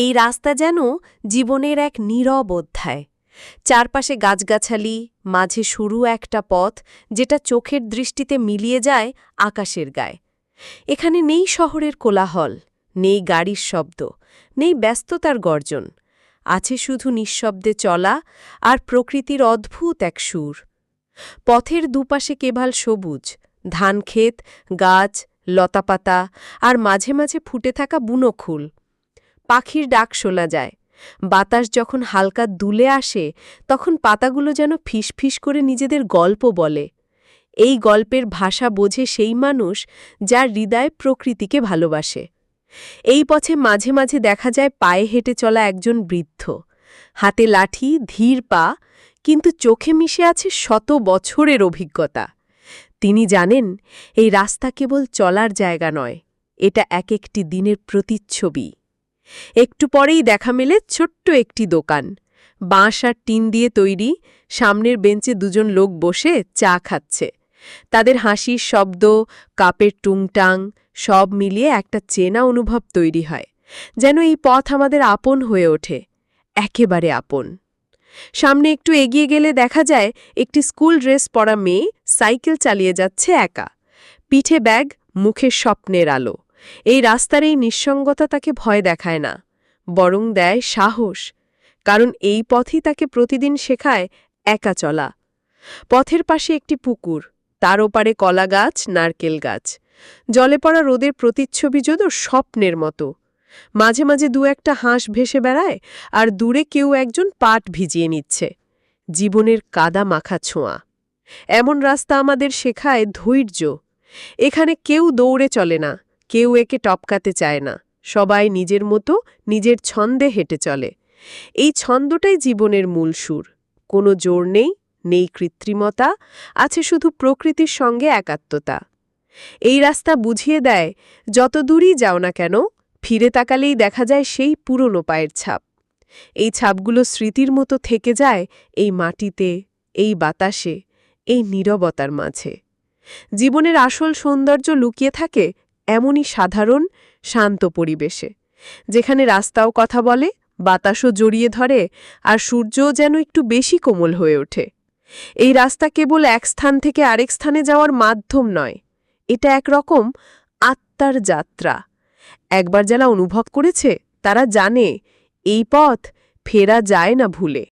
এই রাস্তা যেন জীবনের এক নীরব অধ্যায়। চারপাশে গাছগাছালি, মাঝে সরু একটা পথ, যেটা চোখের দৃষ্টিতে মিলিয়ে যায় আকাশের গায়ে। এখানে নেই শহরের কোলাহল, নেই গাড়ির শব্দ, নেই ব্যস্ততার গর্জন। আছে শুধু নিঃশব্দে চলা আর প্রকৃতির অদ্ভুত এক সুর। পথের দুপাশে কেবল সবুজ, ধানক্ষেত, গাছ, লতাপাতা আর মাঝে মাঝে ফুটে থাকা বুনো ফুল পাখির ডাক শোনা যায়। বাতাস যখন হালকা দুলে আসে, তখন পাতাগুলো যেন ফিসফিস করে নিজেদের গল্প বলে। এই গল্পের ভাষা বোঝে সেই মানুষ যার হৃদয় প্রকৃতিকে ভালোবাসে। এই পথে মাঝে মাঝে দেখা যায় পায়ে হেঁটে চলা একজন বৃদ্ধ। হাতে লাঠি, ধীর পা, কিন্তু চোখে মিশে আছে শত বছরের অভিজ্ঞতা। তিনি জানেন, এই রাস্তা কেবল চলার জায়গা নয়, এটা এক একটি দিনের প্রতিচ্ছবি। একটু পরেই দেখা মেলে ছোট্ট একটি দোকান। বাঁশ আর টিন দিয়ে তৈরি, সামনের বেঞ্চে দুজন লোক বসে চা খাচ্ছে। তাদের হাসির শব্দ, কাপের টুংটাং, সব মিলিয়ে একটা চেনা অনুভব তৈরি হয়, যেন এই পথ আমাদের আপন হয়ে ওঠে, একেবারে আপন। সামনে একটু এগিয়ে গেলে দেখা যায়, একটি স্কুল ড্রেস পরা মেয়ে সাইকেল চালিয়ে যাচ্ছে একা। পিঠে ব্যাগ মুখে স্বপ্নের আলো। এই রাস্তার এই নিঃসঙ্গতা তাকে ভয় দেখায় না, বরং দেয় সাহস, কারণ এই পথই তাকে প্রতিদিন শেখায় একা চলা। পথের পাশে একটি পুকুর, তার ওপারে কলা গাছ, নারকেল গাছ। জলে পড়া রোদের প্রতিচ্ছবি যদ স্বপ্নের মতো। মাঝে মাঝে দু একটা হাঁস ভেসে বেড়ায়, আর দূরে কেউ একজন পাট ভিজিয়ে নিচ্ছে। জীবনের কাদা মাখা ছোঁয়া। এমন রাস্তা আমাদের শেখায় ধৈর্য। এখানে কেউ দৌড়ে চলে না। কেউ একে টপকাতে চায় না, সবাই নিজের মতো নিজের ছন্দে হেঁটে চলে। এই ছন্দটাই জীবনের মূল সুর। কোনো জোর নেই নেই কৃত্রিমতা, আছে শুধু প্রকৃতির সঙ্গে একাত্মতা। এই রাস্তা বুঝিয়ে দেয়, যত দূরই যাও না কেন, ফিরে তাকালেই দেখা যায় সেই পুরনো পায়ের ছাপ। এই ছাপগুলো স্মৃতির মতো থেকে যায় এই মাটিতে, এই বাতাসে, এই নীরবতার মাঝে। জীবনের আসল সৌন্দর্য লুকিয়ে থাকে এমনই সাধারণ, শান্ত পরিবেশে, যেখানে রাস্তাও কথা বলে, বাতাসও জড়িয়ে ধরে, আর সূর্যও যেন একটু বেশি কোমল হয়ে ওঠে। এই রাস্তা কেবল এক স্থান থেকে আরেক স্থানে যাওয়ার মাধ্যম নয়, এটা একরকম আত্মার যাত্রা। একবার যারা অনুভব করেছে, তারা জানে, এই পথ ফেরা যায় না ভুলে।